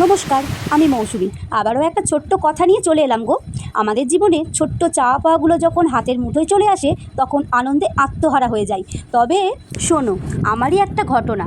নমস্কার আমি মৌসুমি। আবারও একটা ছোট্ট কথা নিয়ে চলে এলাম গো। আমাদের জীবনে ছোট্ট চা পাওয়াগুলো যখন হাতের মুঠোয় চলে আসে তখন আনন্দে আত্মহারা হয়ে যায় তবে শোনো আমারই একটা ঘটনা।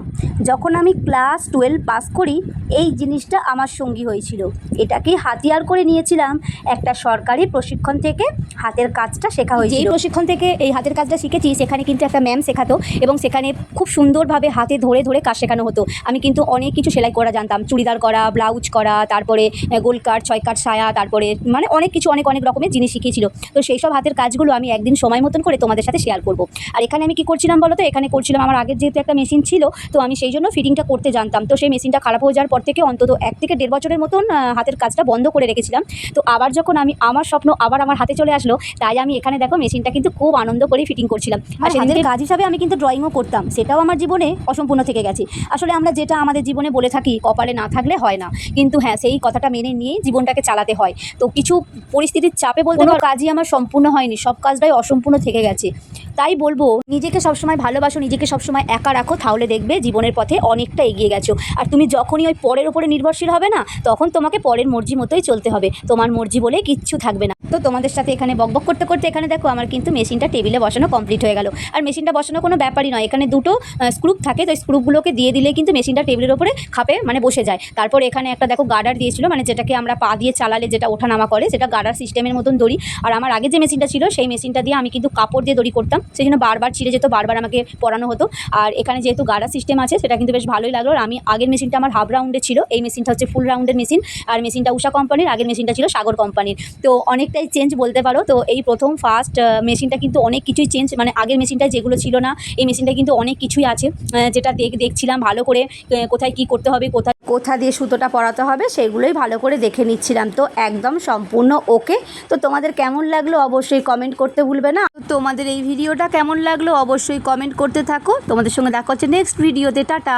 যখন আমি ক্লাস টুয়েলভ পাস করি এই জিনিসটা আমার সঙ্গী হয়েছিল। এটাকে হাতিয়ার করে নিয়েছিলাম একটা সরকারি প্রশিক্ষণ থেকে হাতের কাজটা শেখা হয়েছে এই প্রশিক্ষণ থেকে এই হাতের কাজটা শিখেছি সেখানে কিন্তু একটা ম্যাম শেখাতো এবং সেখানে খুব সুন্দরভাবে হাতে ধরে ধরে কাজ শেখানো হতো। আমি কিন্তু অনেক কিছু সেলাই করা জানতাম চুড়িদার করা ব্লাউজ করা তারপরে গোল কাট ছয় কাট সায়া তারপরে মানে অনেক কিছু অনেক অনেক রকমের জিনিস শিখিয়েছিল। তো সেই সব হাতের কাজগুলো আমি একদিন সময় মতন করে তোমাদের সাথে শেয়ার করব। আর এখানে আমি কি করছিলাম বলো তো এখানে করছিলাম আমার আগের যেহেতু একটা মেশিন ছিল তো আমি সেই জন্য ফিটিংটা করতে জানতাম। তো সেই মেশিনটা খারাপ হয়ে যাওয়ার পর থেকে অন্তত এক থেকে দেড় বছরের মতন হাতের কাজটা বন্ধ করে রেখেছিলাম। তো আবার যখন আমি আমার স্বপ্ন আবার আমার হাতে চলে আসলো তাই আমি এখানে দেখো মেশিনটা কিন্তু খুব আনন্দ করে ফিটিং করছিলাম। আর সেদিনের কাজ হিসাবে আমি কিন্তু ড্রয়িংও করতাম। সেটাও আমার জীবনে অসম্পূর্ণ থেকে গেছে। আসলে আমরা যেটা আমাদের জীবনে বলে থাকি কপালে না থাকলে হয় না। কিন্তু হ্যাঁ সেই কথাটা মেনে নিয়েই জীবনটাকে চালাতে হয়। তো কিছু পরিস্থিতির চাপে বলতে কাজই আমার সম্পূর্ণ হয়নি। সব কাজটাই অসম্পূর্ণ থেকে গেছে। তাই বলব, নিজেকে সবসময় ভালোবাসো, নিজেকে সবসময় একা রাখো, তাহলে দেখবে জীবনের পথে অনেকটা এগিয়ে গেছো। আর তুমি যখনই ওই পরের উপরে নির্ভরশীল হবে না, তখন তোমাকে পরের মর্জি মতোই চলতে হবে। তোমার মর্জি বলে কিচ্ছু থাকবে না। তো তোমাদের সাথে এখানে বকবক করতে করতে এখানে দেখো আমার কিন্তু মেশিনটা টেবিলে বসানো কমপ্লিট হয়ে গেল। আর মেশিনটা বসানো কোনো ব্যাপারই নয়, এখানে দুটো স্ক্রুপ থাকে, তো স্ক্রুপগুলোকে দিয়ে দিলে কিন্তু মেশিনটা টেবিলের উপরে খাপে মানে বসে যায়। তারপর এখানে একটা দেখো গার্ডার দিয়েছিল মানে যেটাকে আমরা পা দিয়ে চালালে যেটা ওঠানামা করে, সেটা গার্ডার সিস্টেমের মতন দড়ি। আর আমার আগে যে মেশিনটা ছিল, সেই মেশিনটা দিয়ে আমি কিন্তু কাপড় দিয়ে দড়ি করতাম। সেই জন্য বারবার ছিঁড়ে যেত, বারবার আমাকে পরানো হতো। আর এখানে যেহেতু গাড়া সিস্টেম আছে, সেটা কিন্তু বেশ ভালোই লাগল। আর আমি আগের মেশিনটা আমার হাফ রাউন্ডে ছিল। এই মেশিনটা হচ্ছে ফুল রাউন্ডের মেশিন আর মেশিনটা উষা কোম্পানির আগের মেশিনটা ছিল সাগর কোম্পানির তো অনেকটাই চেঞ্জ বলতে পারো। তো এই প্রথম ফার্স্ট মেশিনটা কিন্তু অনেক কিছুই চেঞ্জ মানে আগের মেশিনটায় যেগুলো ছিল না, এই মেশিনটা কিন্তু অনেক কিছুই আছে যেটা দেখ, দেখছিলাম ভালো করে কোথায় কি করতে হবে, কোথায় কোথা দিয়ে সুতোটা পরাতে হবে, সেগুলোই ভালো করে দেখে নিচ্ছিলাম। তো একদম সম্পূর্ণ ওকে তো তোমাদের কেমন লাগল অবশ্যই কমেন্ট করতে ভুলবে না। তোমাদের এই ভিডিওটা কেমন লাগল অবশ্যই কমেন্ট করতে থাকো। তোমাদের সঙ্গে দেখা হচ্ছে নেক্সট ভিডিওতে টাটা।